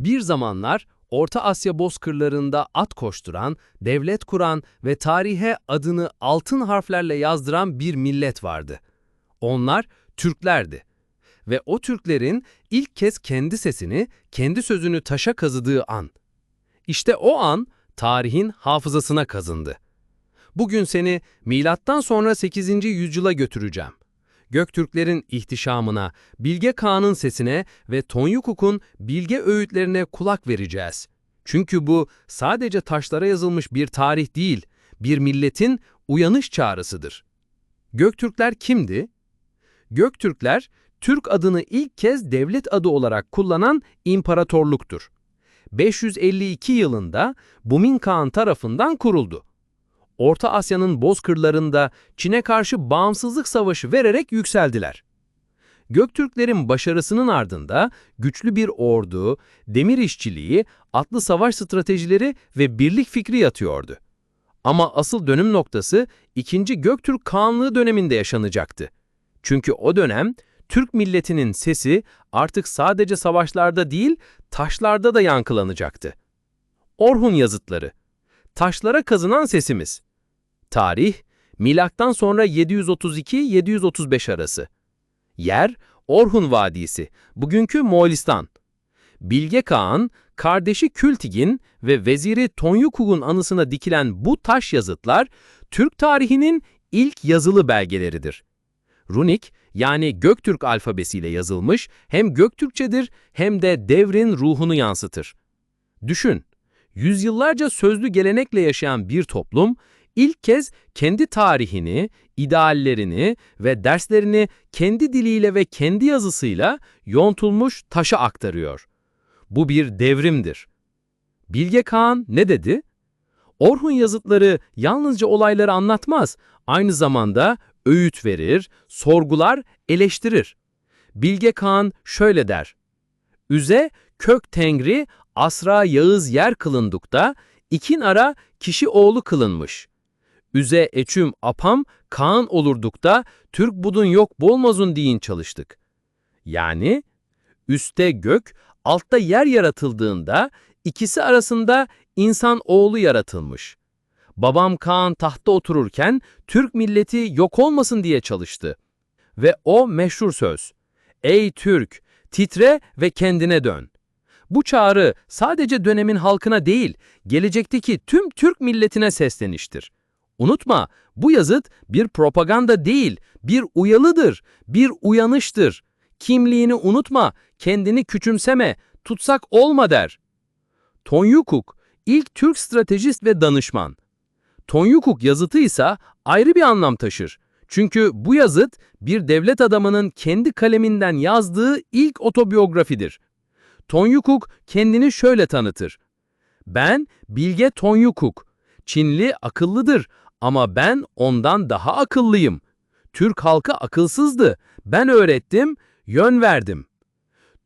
Bir zamanlar Orta Asya bozkırlarında at koşturan, devlet kuran ve tarihe adını altın harflerle yazdıran bir millet vardı. Onlar Türklerdi. Ve o Türklerin ilk kez kendi sesini, kendi sözünü taşa kazıdığı an. İşte o an tarihin hafızasına kazındı. Bugün seni milattan sonra 8. yüzyıla götüreceğim. Göktürklerin ihtişamına, Bilge Kağan'ın sesine ve Tonyukuk'un bilge öğütlerine kulak vereceğiz. Çünkü bu sadece taşlara yazılmış bir tarih değil, bir milletin uyanış çağrısıdır. Göktürkler kimdi? Göktürkler, Türk adını ilk kez devlet adı olarak kullanan imparatorluktur. 552 yılında Bumin Kağan tarafından kuruldu. Orta Asya'nın bozkırlarında Çin'e karşı bağımsızlık savaşı vererek yükseldiler. Göktürklerin başarısının ardında güçlü bir ordu, demir işçiliği, atlı savaş stratejileri ve birlik fikri yatıyordu. Ama asıl dönüm noktası 2. Göktürk Kağanlığı döneminde yaşanacaktı. Çünkü o dönem Türk milletinin sesi artık sadece savaşlarda değil, taşlarda da yankılanacaktı. Orhun yazıtları Taşlara kazınan sesimiz Tarih, milattan sonra 732-735 arası. Yer, Orhun Vadisi, bugünkü Moğolistan. Bilge Kağan, kardeşi Kültigin ve veziri Tonyukug'un anısına dikilen bu taş yazıtlar, Türk tarihinin ilk yazılı belgeleridir. Runik, yani Göktürk alfabesiyle yazılmış, hem Göktürkçedir hem de devrin ruhunu yansıtır. Düşün, yüzyıllarca sözlü gelenekle yaşayan bir toplum, ilk kez kendi tarihini, ideallerini ve derslerini kendi diliyle ve kendi yazısıyla yontulmuş taşa aktarıyor. Bu bir devrimdir. Bilge Kağan ne dedi? Orhun yazıtları yalnızca olayları anlatmaz, aynı zamanda öğüt verir, sorgular, eleştirir. Bilge Kağan şöyle der. Üze kök tengri asra yağız yer kılındukta, ikin ara kişi oğlu kılınmış. Üze eçüm apam Kaan olurdukta Türk budun yok bolmazun deyin çalıştık. Yani üste gök, altta yer yaratıldığında ikisi arasında insan oğlu yaratılmış. Babam Kaan tahta otururken Türk milleti yok olmasın diye çalıştı. Ve o meşhur söz. Ey Türk, titre ve kendine dön. Bu çağrı sadece dönemin halkına değil, gelecekteki tüm Türk milletine sesleniştir. Unutma, bu yazıt bir propaganda değil, bir uyalıdır, bir uyanıştır. Kimliğini unutma, kendini küçümseme, tutsak olma der. Tonyukuk, ilk Türk stratejist ve danışman. Tonyukuk yazıtı ise ayrı bir anlam taşır. Çünkü bu yazıt bir devlet adamının kendi kaleminden yazdığı ilk otobiyografidir. Tonyukuk kendini şöyle tanıtır. Ben Bilge Tonyukuk. Çinli akıllıdır ama ben ondan daha akıllıyım. Türk halkı akılsızdı. Ben öğrettim, yön verdim.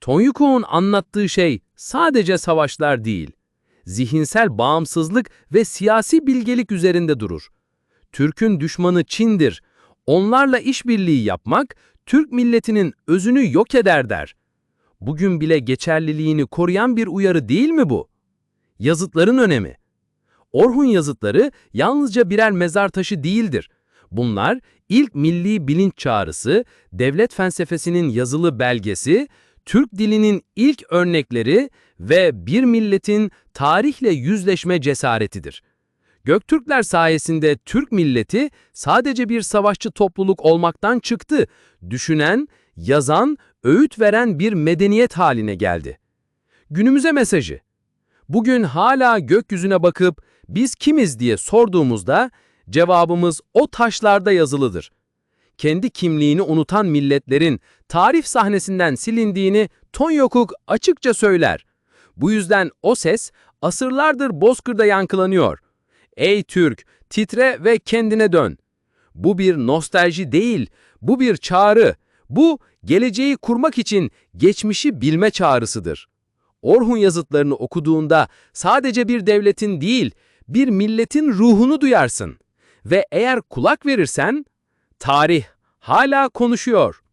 Tonyukuk'un anlattığı şey sadece savaşlar değil. Zihinsel bağımsızlık ve siyasi bilgelik üzerinde durur. Türk'ün düşmanı Çin'dir. Onlarla işbirliği yapmak, Türk milletinin özünü yok eder der. Bugün bile geçerliliğini koruyan bir uyarı değil mi bu? Yazıtların önemi Orhun yazıtları yalnızca birer mezar taşı değildir. Bunlar ilk milli bilinç çağrısı, devlet felsefesinin yazılı belgesi, Türk dilinin ilk örnekleri ve bir milletin tarihle yüzleşme cesaretidir. Göktürkler sayesinde Türk milleti sadece bir savaşçı topluluk olmaktan çıktı, düşünen, yazan, öğüt veren bir medeniyet haline geldi. Günümüze mesajı. Bugün hala gökyüzüne bakıp biz kimiz diye sorduğumuzda cevabımız o taşlarda yazılıdır. Kendi kimliğini unutan milletlerin tarih sahnesinden silindiğini Tonyokuk açıkça söyler. Bu yüzden o ses asırlardır Bozkır'da yankılanıyor. Ey Türk, titre ve kendine dön. Bu bir nostalji değil, bu bir çağrı. Bu, geleceği kurmak için geçmişi bilme çağrısıdır. Orhun yazıtlarını okuduğunda sadece bir devletin değil, bir milletin ruhunu duyarsın. Ve eğer kulak verirsen, tarih hala konuşuyor.